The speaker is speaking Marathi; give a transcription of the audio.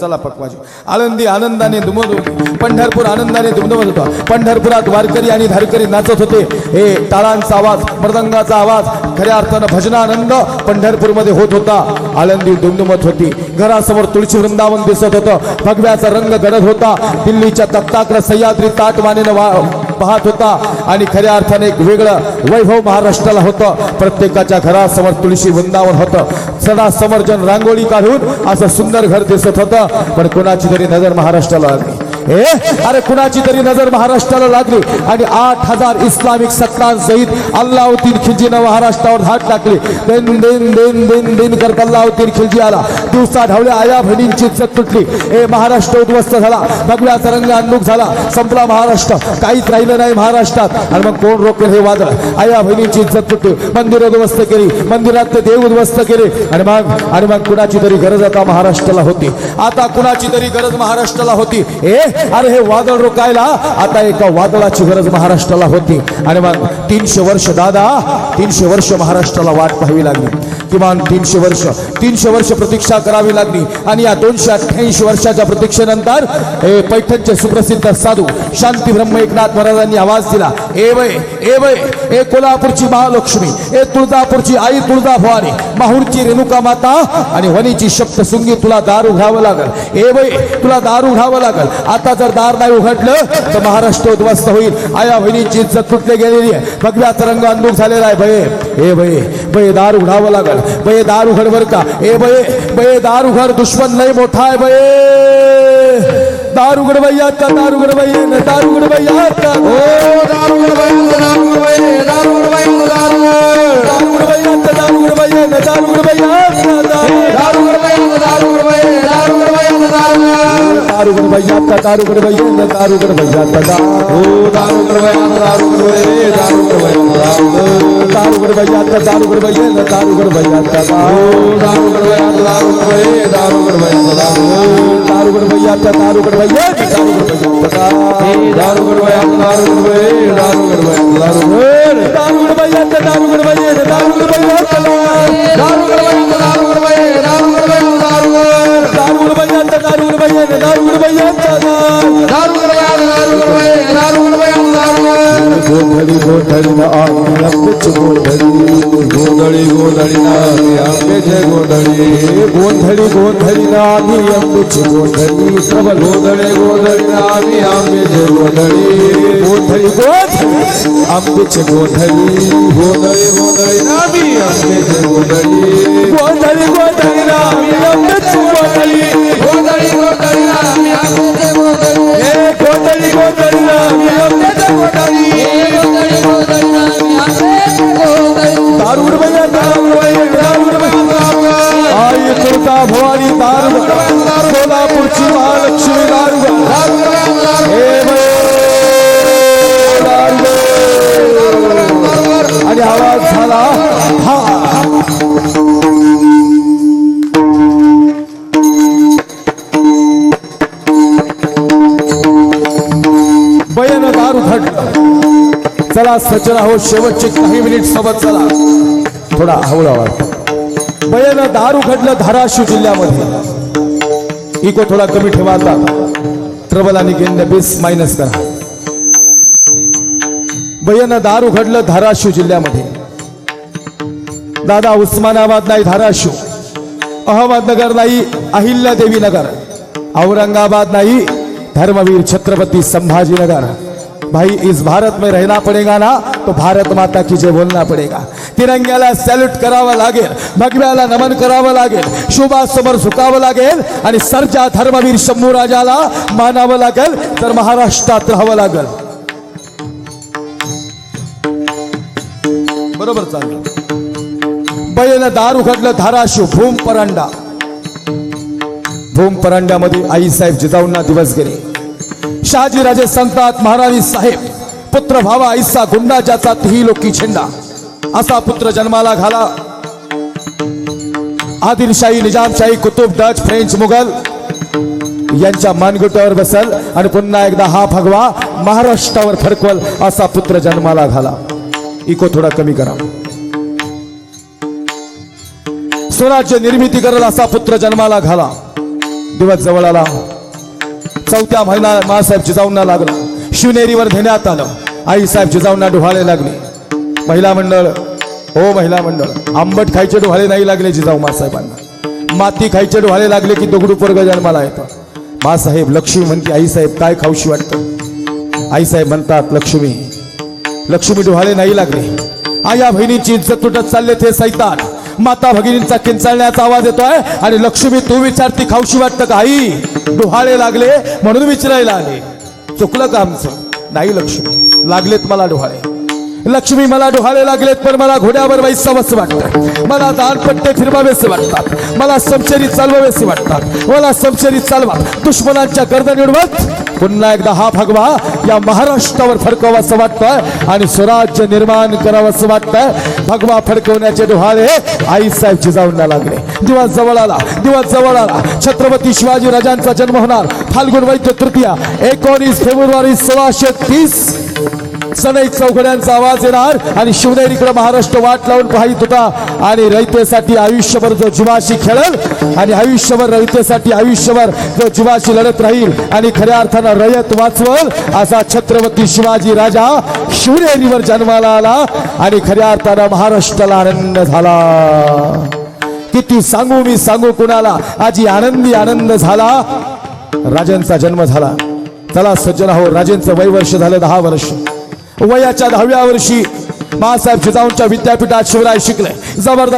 चला पकवाजी. आनंदी आनंदाने दुमत होती पंढरपूर आनंदाने दुमदमत होता. पंढरपुरात वारकरी आणि धारकरी नाचत होते. हे टाळांचा आवाज मृदंगाचा आवाज खऱ्या अर्थानं भजनानंद पंढरपूरमध्ये होत होता. आनंदी दुमदुमत होती. घरासमोर तुळशी वृंदावन दिसत होतं. भगव्याचा रंग गडद होता. दिल्लीच्या तख्ताकडे सह्याद्री ताट वा पाहत होता. आणि खऱ्या अर्थाने एक वेगळं वैभव महाराष्ट्राला होतं. प्रत्येकाच्या घरासमोर तुळशी वृंदावन होतं. सणा समर्जन रांगोळी काढून असं सुंदर घर दिसत होतं. पण कोणाची तरी नजर महाराष्ट्राला आली. ए? अरे कुणाची तरी नजर महाराष्ट्राला लागली आणि आठ हजार इस्लामिक सत्तांसहित अल्लाउद्दीन खिलजीनं महाराष्ट्रावर धाट टाकली. देन देन देन देन देन करत अल्लाउद्दीन खिलजी आला. दिवसा ढवल्या आया बहिणींची इज्जत तुटली. ए महाराष्ट्र उद्ध्वस्त झाला. भगव्याचा तरंग अन्मुख झाला. संपला महाराष्ट्र. काहीच राहिलं नाही महाराष्ट्रात. आणि मग कोण रोखेल हे वादळ? आया बहिणींची इज्जत तुटली. मंदिर उद्ध्वस्त केली. मंदिरात ते देव उद्ध्वस्त केले. आणि मग आणि मग कुणाची तरी गरज आता महाराष्ट्राला होती? आता कुणाची तरी गरज महाराष्ट्राला होती? ए अरे हे वादळ रोखायला आता एका वादळाची गरज महाराष्ट्राला होती. आणि मग तीनशे वर्ष दादा तीनशे वर्ष महाराष्ट्राला वाट पाहावी लागली. किमान तीनशे वर्ष तीनशे वर्ष प्रतीक्षा करावी लागली. आणि या दोनशे अठ्ठ्याऐंशी वर्षाच्या प्रतीक्षेनंतर हे पैठणचे सुप्रसिद्ध साधू शांती ब्रह्म एकनाथ महाराजांनी आवाज दिला. ए वय ए वय ए कोल्हापूरची महालक्ष्मी ए तुळजापूरची आई तुळजा भवानी माहूरची रेणुका माता आणि वनीची सुंगी तुला दारू घ्यावं लागल. ए वय तुला दारू घ्यावं लागल. आता जर दार नाही उघडलं तर महाराष्ट्र उद्ध्वस्त होईल आया बहिणीची इज्जत तुटली गेलेली आहे भगव्याचा रंग अंदूक झालेला आहे भये ए भये भये दार उघडावं लागल बये दार उघड बर का ए बये बये दार उघड दुश्मन लय मोठा आहे बये दार उघड बाई आता दार उघड दार उघड बाई आता दार उघड आता दार उघड बाई दार उघड बाई आता दार उघड बाई दार उघड भैया आता दार उघड बाई आता हो दारू कर भैया दारू कर बाई दार उघड बाई दार उघड बाई आता दार उघड बाई दार उघड बाई आता हो कर भैया दारू कर भैया दारू कर भैया बाई दार उघड बाई आता दार ગોધડી ગોધડી ના આંગણા પૂછ ગોધડી ગોધડી ગોધડી ના આપે છે ગોધડી ગોધડી ગોધડી ના આવી પૂછ સબ ગોધડે ગોધડી ના આવી આપે છે ગોધડી ગોધડી ગોધડી આપ પૂછ ગોધડી ગોધડી ગોધડી ના આવી આપે છે तुळजा भवानी सोलापूरची महालक्ष्मी दारुड आणि आवाज झाला हा. बयन दारू घडलं चला सचना हो शेवटचे काही मिनिट सोबत चला. थोडा हवळा वाट बयन दारू घडलं धाराशिव जिल्ह्यामध्ये. इको थोडा कमी ठेवा आता. ट्रबल आणि गेंद बेस मायनस करा. बयन दारू घडलं धाराशिव जिल्ह्यामध्ये. दादा उस्मानाबाद नाही धाराशिव. अहमदनगर नाही अहिल्यादेवी नगर औरंगाबाद नाही धर्मवीर छत्रपति संभाजी नगर भाई इस भारत में रहना पड़ेगा ना तो भारत माता की जय बोलना पड़ेगा. तिरंग्याला सॅल्यूट करावं लागेल भगव्याला नमन करावं लागेल शुभासमोर झुकावं लागेल आणि सरच्या धर्मवीर शंभू राजाला मानावं लागेल तर महाराष्ट्रात राहावं लागेल. बरोबर चाललं. बयन दार उघडलं धाराशिव भूम परांडा. भूम परांड्यामध्ये आईसाहेब जिजाऊंना दिवस गेले. शहाजीराजे संतात महाराणी साहेब पुत्र भावा आईसा गुंडा ज्याचा तिही लोकी झेंडा. असा पुत्र जन्माला घाला. आदिलशाही निजामशाही कुतुब डच फ्रेंच मुघल यांच्या मानगुटावर बसल आणि पुन्हा एकदा हा भगवा महाराष्ट्रावर फरकवल असा पुत्र जन्माला घाला. इको थोडा कमी करा. स्वराज्य निर्मिती करल असा पुत्र जन्माला घाला. दिवस जवळ आला. चौथ्या महिना मासाहेब जिजाऊंना लागला. शिवनेरीवर घेण्यात आलं. आईसाहेब जिजाऊंना डोहाळे लागले. महिला मंडळ. हो महिला मंडळ. आंबट खायचे डोहाळे नाही लागले जिजाऊ मासाहेबांना माती खायचे डोहाळे लागले की दगडू पोरग जन्माला येतं. मासाहेब लक्ष्मी म्हणते आईसाहेब काय खाऊशी वाटतं? आईसाहेब म्हणतात लक्ष्मी लक्ष्मी डोहाळे नाही लागले. आया बहिणींची इज्जत तुटत चालले ते सैतान. माता भगिनींचा किंचाळण्याचा आवाज येतोय आणि लक्ष्मी तू विचारती खाऊशी वाटतं का आई? डोहाळे लागले म्हणून विचारायला आले. चुकलं का आमचं? नाही लक्ष्मी. लागलेत मला डोहाळे. लक्ष्मी मला डोहाळे लागलेत पण मला घोड्यावर बैसावंच वाटतं. मला दानपट्टे फिरवावेसे वाटतात. मला समशेरी चालवावेसे वाटतात. मला समशेरी चालवा. दुश्मनांच्या गर्दन उडवत पुन्हा एकदा हा भगवा या महाराष्ट्रावर फडकावासं वाटतंय आणि स्वराज्य निर्माण करावंसं वाटतंय. भगवा फडकवण्याचे डोहाळे आईसाहेब जिजाऊंना लागले. दिवस जवळ आला दिवस जवळ आला. छत्रपती शिवाजी राजांचा जन्म होणार. फाल्गुन वैद्य तृतीया एकोणीस फेब्रुवारी सोळाशे तीस. सनई चौघड्यांचा आवाज येणार आणि शिवनेरीकडे महाराष्ट्र वाट लावून पाहित होता आणि रयतेसाठी आयुष्यभर जो जीवाशी खेळल आणि आयुष्यभर रयतेसाठी आयुष्यभर जो जीवाशी लढत राहील आणि खऱ्या अर्थानं रयत वाचवल असा छत्रपती शिवाजी राजा शिवनेरीवर जन्माला आला आणि खऱ्या अर्थानं महाराष्ट्राला आनंद झाला. किती सांगू मी सांगू कुणाला? आजी आनंदी आनंद झाला. राजांचा जन्म झाला. चला सज्जन हो राजेंचं वय वर्ष झालं दहा वर्ष. वयाच्या दहाव्या वर्षी बाळासाहेब जिजाऊंच्या विद्यापीठात शिवराय शिकले. जबरदस्त